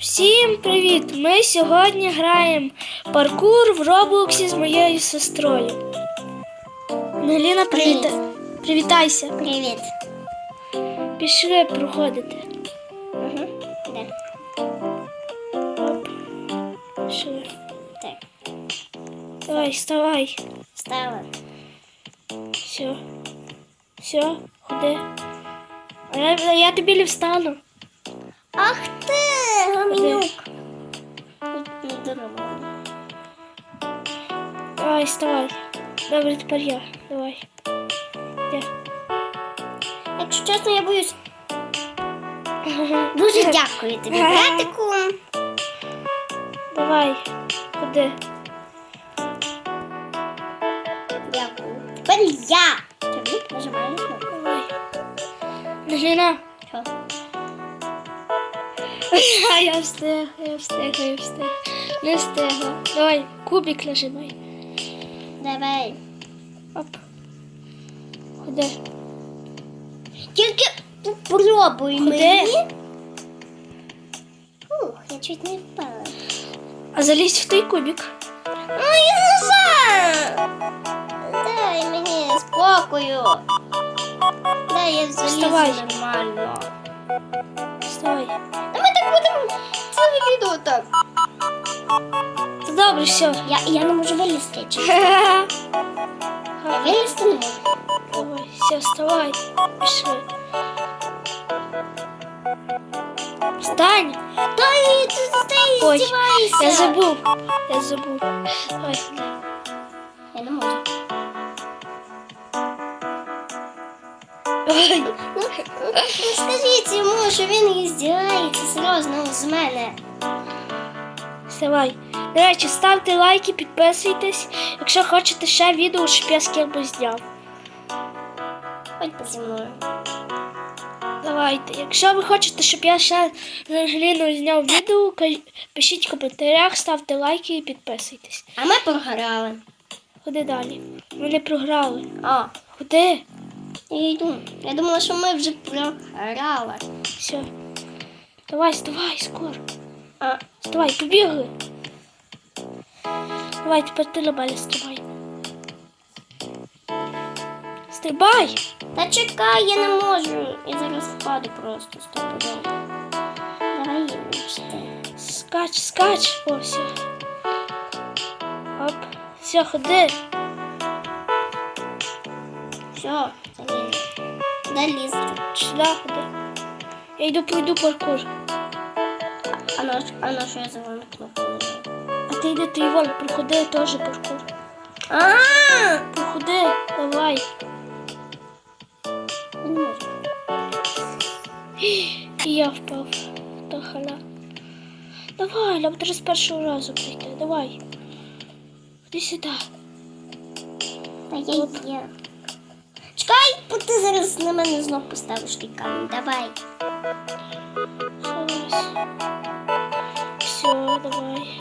Всім привіт! Ми сьогодні граємо паркур в Роблоксі з моєю сестрою. Ангеліна, привіт... привітайся. Привіт. Пішли проходити. Угу. Де? Оп. Пішли. Так. Давай, вставай. Стала. Все. Все, ходи. А я, я тобі не встану. Ах дорого. Давай, вставай. Добре, тепер я. Давай. Я. Якщо чесно, я боюсь. Дуже дякую тобі, братику. Давай, ходи. Дякую. Тепер я. Тобі нажимаю кнопку. Давай. Ангеліна. Я встиг, я встиг, я встиг. Не встигла. Давай, кубик нажимай. Давай. Оп. Ходи. Тільки попробуй Куди? мені. Ух, я чуть не впала. А залізь в той кубик. Ну я не. Дай мені спокою. Дай я залізу нормально. Вставай. Та ми так будемо ціле відео так. Добре, все. Я, я не можу вилізти. чи- Я вилізти не можу. Давай, все, вставай. Пішли. Встань. Дай, ти, ти Ой, здівайся. я забув. Я забув. Давай, ходи. Я не можу. Ой. Скажіть йому, що він і серйозно з мене. Вставай. До речі, ставте лайки, підписуйтесь, якщо хочете ще відео, щоб я з кимось зняв. Ходьте зі мною. Давайте. Якщо ви хочете, щоб я ще з Ангеліною зняв відео, пишіть в коментарях, ставте лайки і підписуйтесь. А ми програли. Ходи далі. Ми не програли. А, Ходи. Я йду. Я думала, що ми вже програли. Все. Давай, вставай, скоро. А, Вставай, побігли. Давай, тепер ти на мене стрибай. Стрибай! та чекай, я не можу. Я зараз впаду просто стопудово. Давай вибачте. Скач, скач. О, все. Оп. Все, ходи. Все, заліз. Доліз. Сюди ходи. Я йду пройду паркур. А на, а на що я зелену кнопку? А ти йди ти вон, проходи теж паркур. А, Проходи, давай. я. І я впав. Та халя. Давай, нам треба з першого разу прийти. Давай. Ходи сюди. Та я є. Чекай, бо ти зараз на мене знов поставиш той камінь. Давай. Все, давай.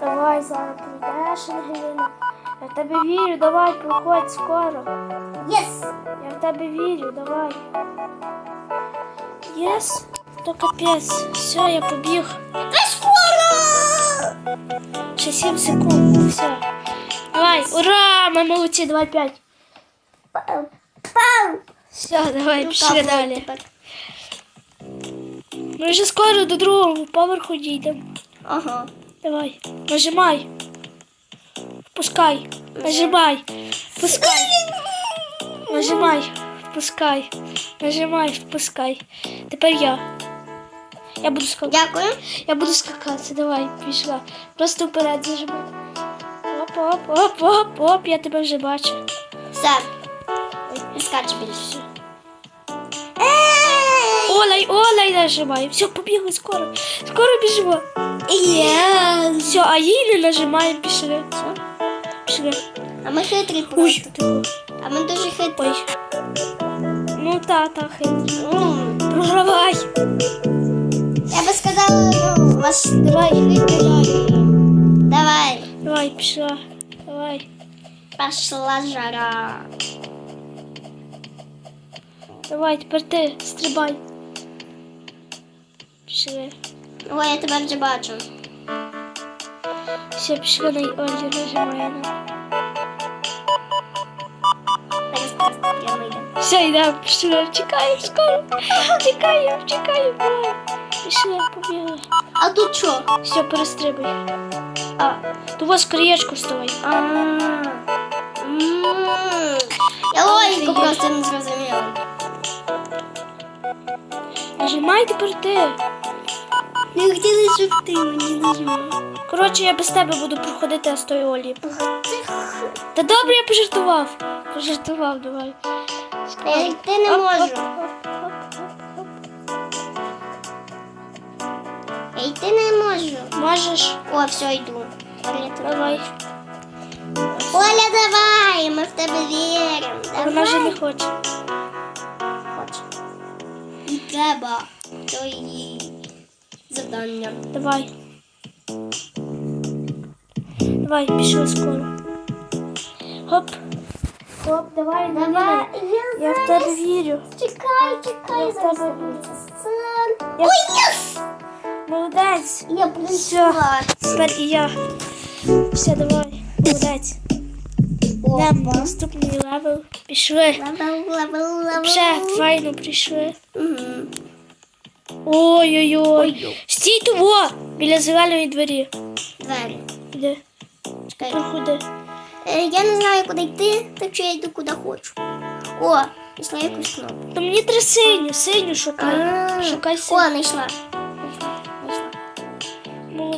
Давай, зараз прийдеш, Ангеліна. Я в тебе вірю, давай, проходь скоро. Єс! Я в тебе вірю, давай. Єс? То капець. Все, я побіг. Скоро! Ще 7 секунд. Все. Давай, ура! Ми молодці, давай 5. Пау! Пау! Все, давай, пішли Рука далі. тепер. Ми вже скоро до другого поверху дійдемо. Ага. Давай, нажимай. Впускай. Нажимай. Впускай. Нажимай. Впускай. Нажимай, впускай. Тепер я. Я буду скакати. Дякую. Я буду скакати. Давай, пішла. Просто вперед зажимай. Оп, оп, оп, оп, оп, я тебе вже бачу. Все. Не скач більше. Олай, олай нажимай. Все, побігли скоро. Скоро біжимо. Єс! Все, а не нажимаємо, пішли. Все. Пішли. А ми хитрі Ой, просто. тихо. А ми дуже хитрі. Ой. Ну та, та, хитрі. М. Програвай. Сказала, ну, вас Давай, хитрі. Давай. Давай, пішла. Давай. Пошла жара. Давай, тепер ти стрибай. Пішли. Ой, я тебе вже бачу. Все, пішли на нажимаємо. Прямо йде. Все, йдемо, пішли, чекаємо скоро. Чекаємо, чекаємо. давай. Пішли, побігли. А тут що? Все, перестрибуй. А, ту ось краєчку вставай. А. М. Я логіку просто не зрозуміла. Нажимай тепер ти. Не хотіла, щоб ти мені нажимав. Коротше, я без тебе буду проходити з тої Олі. Та добре, я пожартував. Пожартував, давай. Я йти не можу. йти не можу. Можеш? О, все, йду. Оля, ти Давай. Оля, давай, ми в тебе віримо. А Вона вже не Давай. хоче. Хоче. І треба. То її завдання. Давай. Давай, пішли скоро. Хоп. Хоп, давай, давай. Я в тебе вірю. Чекай, чекай, Я в зараз. тебе вірю. Сан. Я- Ой, єс! Молодець. Я прийшла. Тепер і я. Все, давай. Молодець. Йдемо на наступний левел. Пішли. Вже файно прийшли. Ой-ой-ой. Стій того! Біля зеленої двері. Двері. Іди, Чекай. проходи. Е, Я не знаю, куди йти, так що я йду куди хочу. О, знайшла якусь кнопку. То мені треба синю, синю шукай. Шукай синю. Знайшла, знайшла.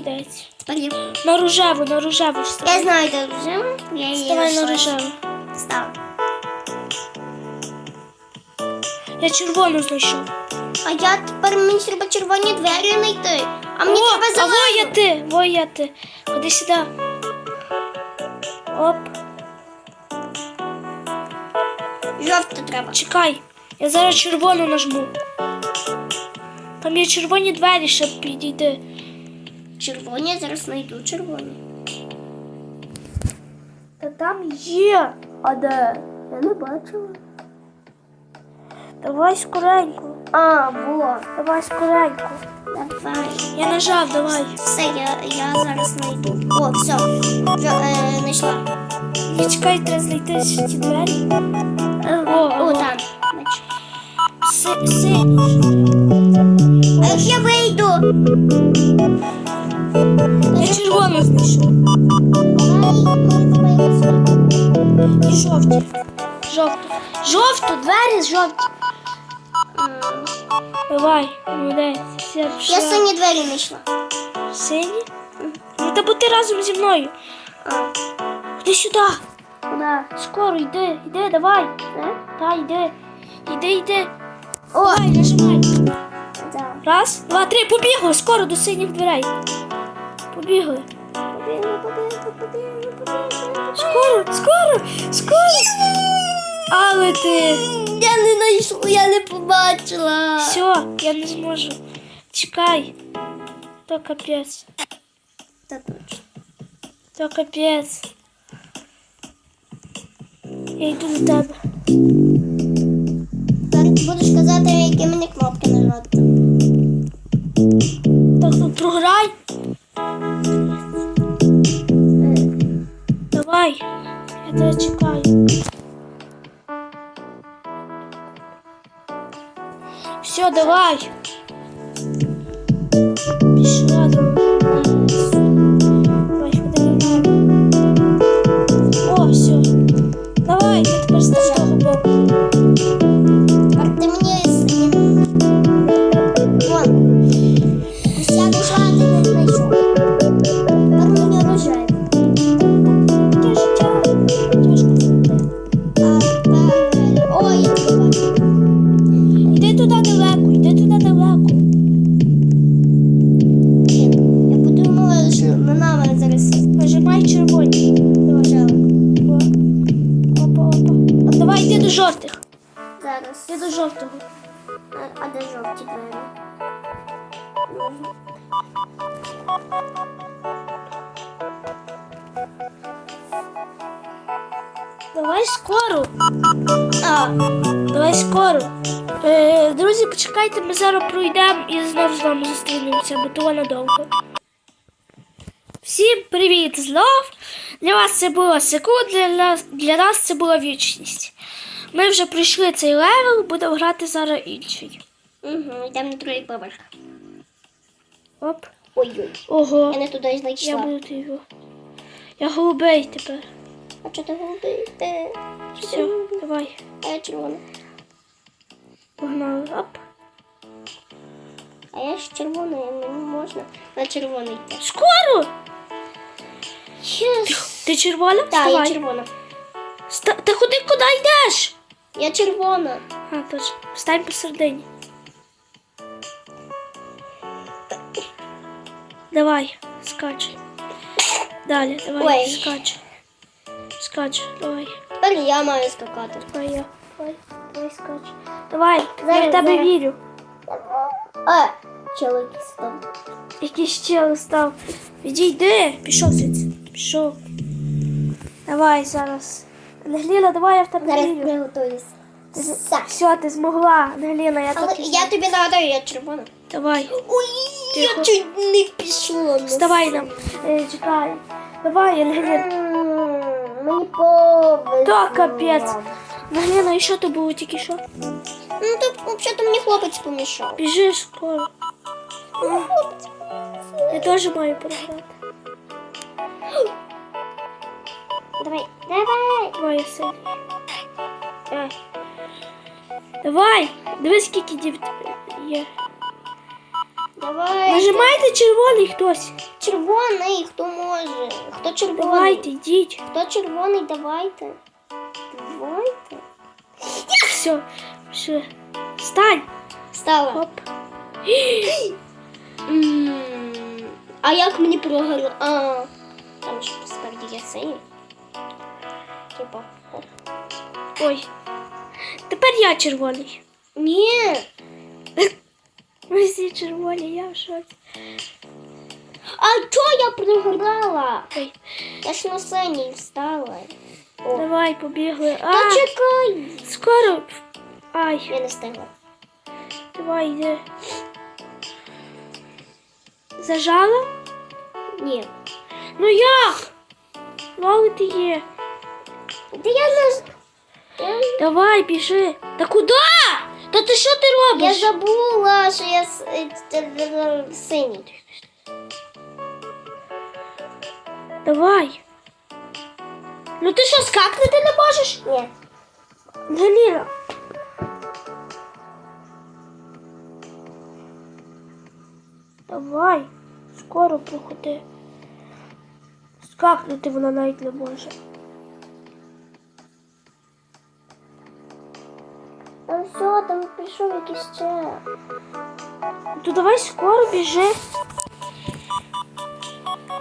Молодець. Тепер я... На рожеву, на рожеву Я вставай. знаю, де вже. Я її Вставай на знайшла. рожеву. Став. Я червону знайшов. А я тепер мені треба червоні двері знайти. А мені О, треба а во я ти, во я ти. Ходи сюди. Оп, Жовту треба. чекай. Я зараз червону нажму. Там є червоні двері, щоб підійти. Червоні, я зараз знайду червоні. Та там є. А де? Я не бачила. Давай скоренько. А, во. Давай скоренько. Давай. Я нажав, давай. Все, я, я зараз знайду. О, все. Вже, е, знайшла. Не чекай, треба знайти ці двері. О, О, о. там. Бачу. Си- Синій. А як я вийду? Я червону знайшов. І жовті. Жовту. Жовту, двері жовті. Давай, молодець. Все, Я сині двері знайшла. Сині? Ну та будь ти разом зі мною. А, Іди сюди. куди? Скоро йди, йди, давай. Е? Та, йди. Йди, йди. О, Давай, нажимай. да. Раз, два, три, побігли, скоро до синіх дверей. Побігли. Побігли, побігли, побігли, побігли. Скоро, скоро, скоро. Але ти. Я не знайшла, я не побачила. Все, я не зможу. Чекай. То капець. Та точно. То капець. Я йду до тебе. Так будеш казати, які мені кнопки нажати. Так, ну програй. Давай. Я тебе чекаю. Все, давай. Давай скоро. А, Давай скоро. Е, друзі, почекайте, ми зараз пройдемо і знову з вами зустрінемося, бо то надовго. Всім привіт знов! Для вас це була секунд, для нас, для нас це була вічність. Ми вже пройшли цей левел, будемо грати зараз інший. Угу, йдемо на другий поверх. Оп. Ой-ой. Ого. Я не туди Я буду його. Я голубий тепер. А що ти голубий? Ти Все, давай. А я червона. Погнали. Оп. А я ж червона, мені можна на червоний йти. Скоро! Єс. Ти червона? Так, я Вставай. червона. Ста... Ти куди куди йдеш? Я червона. А, точно. Встань посередині. Давай, скач. Далі, давай, Ой. скач. Скач, давай. Тепер я маю скакати. Давай я. Давай, давай скач. Давай, я в тебе зараз. вірю. А, чоловік став. Якийсь чел став. Відійди. Пішов звідси. Пішов. Давай зараз. Ангеліна, давай я в тебе Зараз вірю. приготуюсь. Все. Все, ти змогла, Ангеліна, я Але так і я знала. тобі нагадаю, я червона. Давай. Ой, Тихо. я чуть не пішла. на Вставай нам. Е, чекай. Давай, Ангеліна. М, Мені повезло. То капець. Ангеліна, і що то було тільки що? Ну тут взагалі мені хлопець помішав. Біжи скоро. Ну, хлопець. Я теж маю програти. Давай, давай. Давай, я сильний. Давай. Давай. Дивись, скільки дів є. Давай. Нажимайте червоний хтось. Червоний, хто може? Хто червоний? Давайте, йдіть. Хто червоний, давайте. Давайте. Все. Все. Встань. Стала. Хоп. М, А як мені програти? А, там ж спереді є синій. Типа. оп. Ой. Тепер я червоний. Ні. Всі червоні, я в шоці. А чого я програла? Я ж на синій встала. О. Давай, побігли. А, Та чекай. скоро. Ай, Я не встигла. давай, йди. Зажала? Ні. Ну як? Ну, ти є. Та я не... з- Я, Давай, біжи. Та куди? Та ти що ти я робиш? забула, що я с- е, ц- ц- синій. Давай. Ну ти що, скакнути не можеш? Ні. Галіна. Давай, скоро проходи. Скакнути вона навіть не може. Там все, там прийшов якийсь ще. То давай скоро біжи.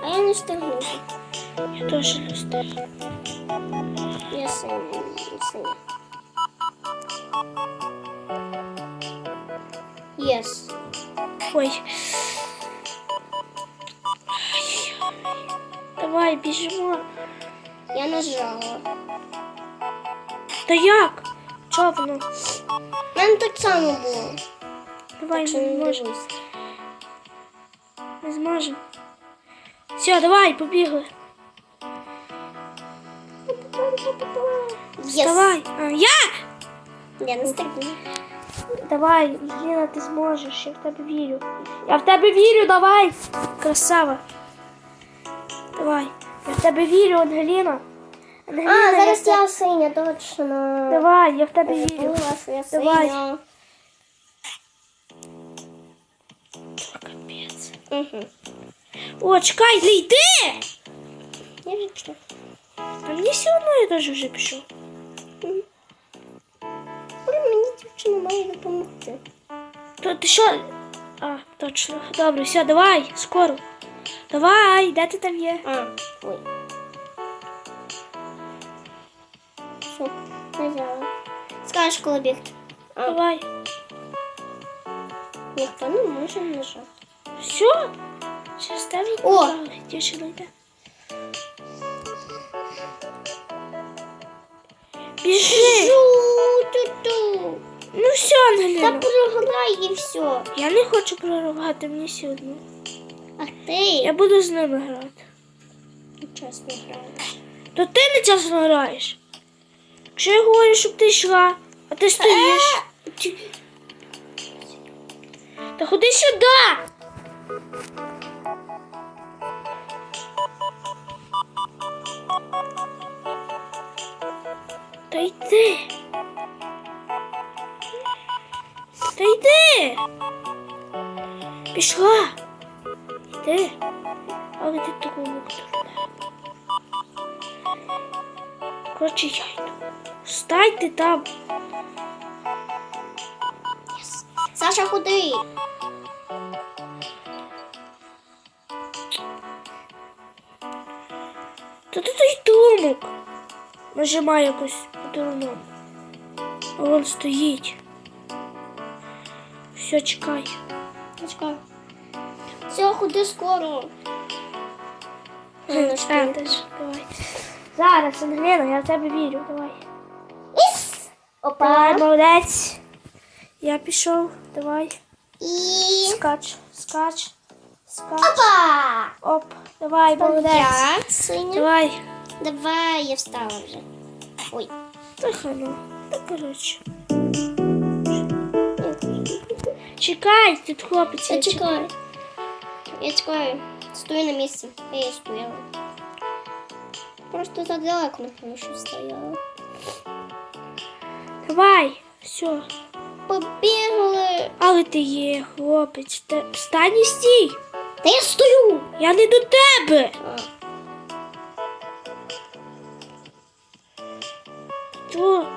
А я не встигну. Я теж не встигну. Я синій. синій. Єс. Ой. Давай, біжимо. Я нажала. Та як? Чого воно? У мене так само було. Давай, Так не зможемо. Не зможемо. Все, давай, побігли. Єс. Давай. А, я! Я не встигну. Давай, Ліна, ти зможеш, я в тебе вірю. Я в тебе вірю, давай. Красава. Давай. Я в тебе вірю, Ангеліна. Ангеліна, А, я зараз в тебе- я синя, точно. Давай, я в тебе вірю. Забула, що я Давай. синя. Капець. Угу. О, чекай, не йди! Я вже пішла. А мені все одно я теж вже пішов. Ой, Мені дівчина має допомогти. То ти що? А, точно. Добре, все, давай, скоро. Давай, де ти там є? А, ой. Що? Нажала. Скажеш, коли бігти. Давай. ніхто не може нажати. Все? Через тебе О! Дівчина йде. Біжи! Жу-ту-ту. Ну все, Та Ангеліна. програй і все. Я не хочу проривати мені все одно. А ти Я буду з ними грати. чесно граєш. То ти не чесно граєш. Якщо я говорю, щоб ти йшла, а ти стоїш. Та ходи сюди. Та йди. Та йди. Пішла. Йди. Але ти такого не Коротше, я йду. Стайте там. Саша, ходи. Та ти той думок. Нажимай якось по-дурному. А він стоїть. Все, чекай. Чекай. Все, ходи скоро. Ну. Зараз, Ангеліна, я в тебе вірю. Давай. Іс! Давай, Опа. молодець. Я пішов. Давай. І... Скач, скач, скач. Опа! Оп. Давай, молодець. Я синя. Давай. Давай, я встала вже. Ой. Тихо, ну. Та коротше. Чекай, тут хлопець. Я є. чекаю. Я чекаю. Стою на місці. Я і стояла. Просто так далеко, напевно, що стояла. Давай. Все. Побігли. Але ти є, хлопець. Та встань і стій. Та я стою. Я не до тебе. То.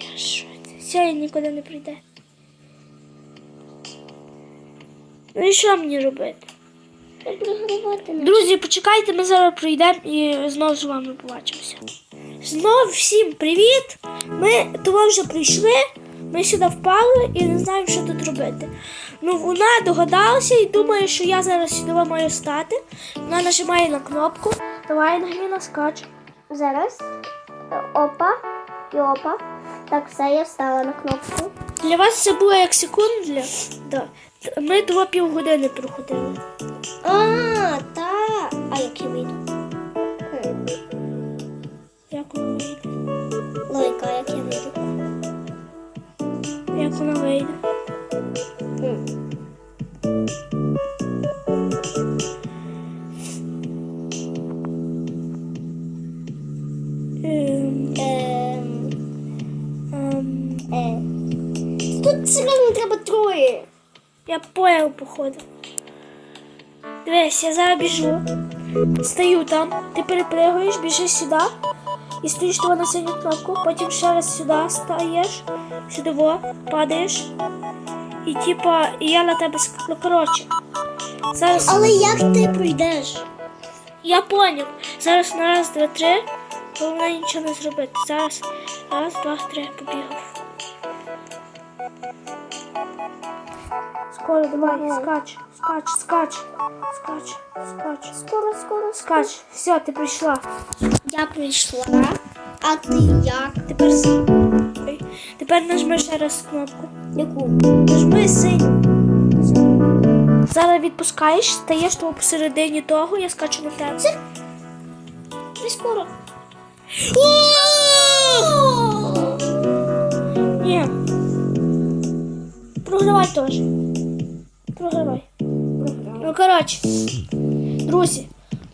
Я що це? Сяй нікуди не прийде. Ну і що мені робити? Друзі, почекайте, ми зараз прийдемо і знову з вами побачимося. Знов всім привіт! Ми того вже прийшли, ми сюди впали і не знаємо, що тут робити. Ну, вона догадалася і думає, що я зараз сюди маю стати. Вона нажимає на кнопку. Давай, Ангеліна, скач. Зараз. Опа. І опа. Так, все, я встала на кнопку. Для вас це було як секунд. Да. Ми того півгодини проходили. А, та. А як я вийду? Як вийде? Логіка, як я вийду? Як воно вийде? Ем, Ем, ем. Тут серйозно треба троє. Я понял, походу. Дивись, я зараз біжу. Стою там, ти перепригуєш, біжиш сюди і стоїш того на синю кнопку, потім ще раз сюди стаєш, сюди во, падаєш. І типа, я на тебе ск... Ну, коротше. Зараз Але як ти прийдеш? я поняв. Зараз на раз, два, три. Головне нічого не зробити. Зараз раз, два, три, побігав. Скоро давай, скач, скач, скач, скач, скач, Скоро, скоро, скач. Все, ти прийшла. Я прийшла. А ти як? Тепер. Тепер нажми ще раз кнопку. Яку? Нажми синю. Зараз відпускаєш, стаєш того посередині того, я скачу на тебе. Ти скоро. Ні. Програвай теж. Програвай. Ну, коротше, друзі,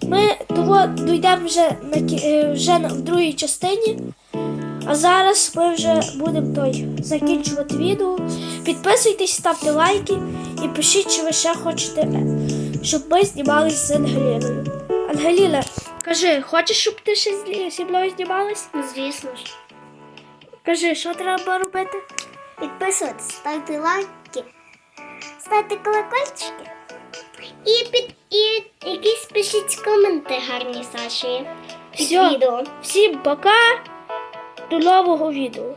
ми того дійдемо вже на е, вже в другій частині. А зараз ми вже будемо той закінчувати відео. Підписуйтесь, ставте лайки і пишіть, чи ви ще хочете, е, щоб ми знімалися з Ангеліною. Ангеліна, кажи, хочеш, щоб ти ще зі- мною знімалась? Ну, звісно ж. Кажи, що треба робити? Підписуйтесь, ставте лайки, ставте колокольчики. І під і якісь пишіть коменти гарні Саші. Під Всьо. відео. Всім пока. До нового відео.